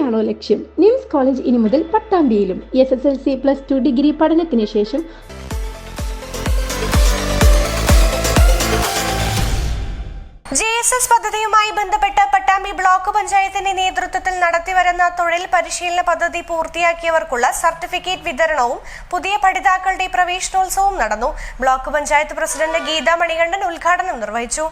തന്നെയാണോ ലക്ഷ്യം? Nymphs college ഇനി മുതൽ പട്ടാമ്പിയിലും S S L C plus two degree പഠനത്തിന് ശേഷം ജെ എസ് എസ് പദ്ധതിയുമായി ബന്ധപ്പെട്ട് പട്ടാമ്പി ബ്ലോക്ക് പഞ്ചായത്തിന്റെ നേതൃത്വത്തിൽ നടത്തിവരുന്ന തൊഴിൽ പരിശീലന പദ്ധതി പൂർത്തിയാക്കിയവർക്കുള്ള സർട്ടിഫിക്കറ്റ് വിതരണവും പുതിയ പഠിതാക്കളുടെ പ്രവേശനോത്സവവും നടന്നു. ബ്ലോക്ക് പഞ്ചായത്ത് പ്രസിഡന്റ് ഗീതാ മണികണ്ഠൻ ഉദ്ഘാടനം നിർവഹിച്ചു.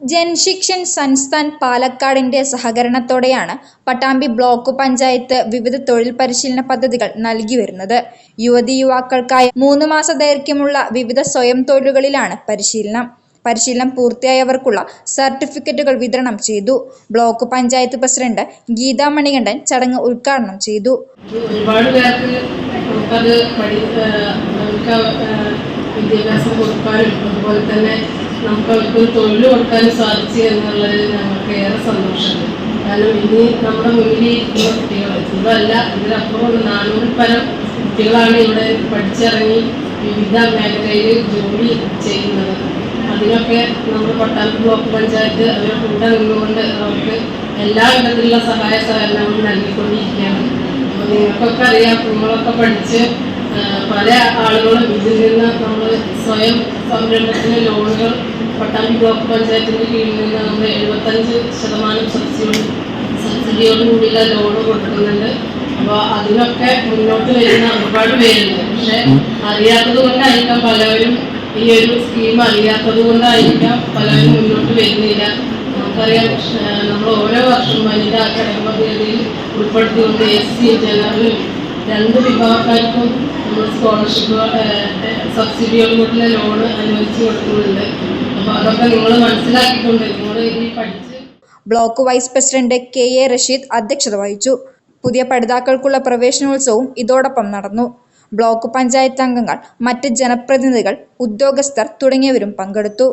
ജൻശിക്ഷൻ സംസ്ഥാൻ പാലക്കാടിന്റെ സഹകരണത്തോടെയാണ് പട്ടാമ്പി ബ്ലോക്ക് പഞ്ചായത്ത് വിവിധ തൊഴിൽ പരിശീലന പദ്ധതികൾ നൽകി വരുന്നത്. യുവതി യുവാക്കൾക്കായി മൂന്ന് മാസ ദൈർഘ്യമുള്ള വിവിധ സ്വയം തൊഴിലുകളിലാണ് പരിശീലനം. പരിശീലനം പൂർത്തിയായവർക്കുള്ള സർട്ടിഫിക്കറ്റുകൾ വിതരണം ചെയ്തു. ബ്ലോക്ക് പഞ്ചായത്ത് പ്രസിഡന്റ് ഗീതാ മണികണ്ഠൻ ചടങ്ങ് ഉദ്ഘാടനം ചെയ്തു. ഒരുപാട് പേർക്ക് നമുക്കത് വിദ്യാഭ്യാസം കൊടുക്കാനും അതുപോലെ തന്നെ നമുക്ക് അവർക്ക് ഒരു തൊഴിൽ കൊടുക്കാനും സാധിച്ചു എന്നുള്ളത് ഞങ്ങൾക്ക് ഏറെ സന്തോഷമുണ്ട്. കാരണം ഇനി നമ്മുടെ മുന്നിൽ ഇരിക്കുന്ന കുട്ടികൾ ഇതല്ല ഇതിലപ്പുറം നാനൂറിൽ പരം കുട്ടികളാണ് ഇവിടെ പഠിച്ചിറങ്ങി വിവിധ മേഖലയിൽ ജോലി ചെയ്യുന്നത്. അതിനൊക്കെ നമ്മൾ പട്ടാമ്പി ബ്ലോക്ക് പഞ്ചായത്ത് അവരെ കൂടെ നിന്നുകൊണ്ട് അവർക്ക് എല്ലാ വിധത്തിലുള്ള സഹായ സഹകരണങ്ങളും നൽകിക്കൊണ്ടിരിക്കുകയാണ്. അപ്പോൾ നിങ്ങൾക്കൊക്കെ അറിയാം നിങ്ങളൊക്കെ പഠിച്ച് പല ആളുകളും ഇതിൽ നിന്ന് നമ്മൾ സ്വയം സംരംഭത്തിന് ലോണുകൾ പട്ടാമ്പി ബ്ലോക്ക് പഞ്ചായത്തിന്റെ കീഴിൽ നിന്ന് നമ്മൾ എഴുപത്തഞ്ച് ശതമാനം സബ്സിഡി സബ്സിഡിയോടുകൂടിയുള്ള ലോണ് കൊടുക്കുന്നുണ്ട്. അപ്പോൾ അതിനൊക്കെ മുന്നോട്ട് വരുന്ന ഒരുപാട് പേരുണ്ട്. പക്ഷെ അറിയാത്തത് കൊണ്ടായിരിക്കാം പലവരും ഈ ഒരു സ്കീം അറിയാത്തത് കൊണ്ടായിരിക്കാം പലരും മുന്നോട്ട് വരുന്നില്ല. നമുക്കറിയാം നമ്മൾ ഓരോ വർഷവും വനിതാ ക്ഷേമ പദ്ധതിയിൽ ഉൾപ്പെടുത്തിക്കൊണ്ട് എസ് സി ജനറലും രണ്ട് വിഭാഗക്കാർക്കും സ്കോളർഷിപ്പ് സബ്സിഡിയോടുകൂടിയുള്ള ലോണ് അനുവദിച്ച് കൊടുക്കുന്നുണ്ട്. അപ്പോൾ അതൊക്കെ നിങ്ങൾ മനസ്സിലാക്കിക്കൊണ്ട് നിങ്ങൾ ഇനി പഠിച്ച് block vice president K A Rasheed അധ്യക്ഷത വഹിച്ചു. പുതിയ പഠിതാക്കൾക്കുള്ള പ്രവേശനോത്സവവും ഇതോടൊപ്പം നടന്നു. ബ്ലോക്ക് പഞ്ചായത്ത് അംഗങ്ങൾ മറ്റ് ജനപ്രതിനിധികൾ ഉദ്യോഗസ്ഥർ തുടങ്ങിയവരും പങ്കെടുത്തു.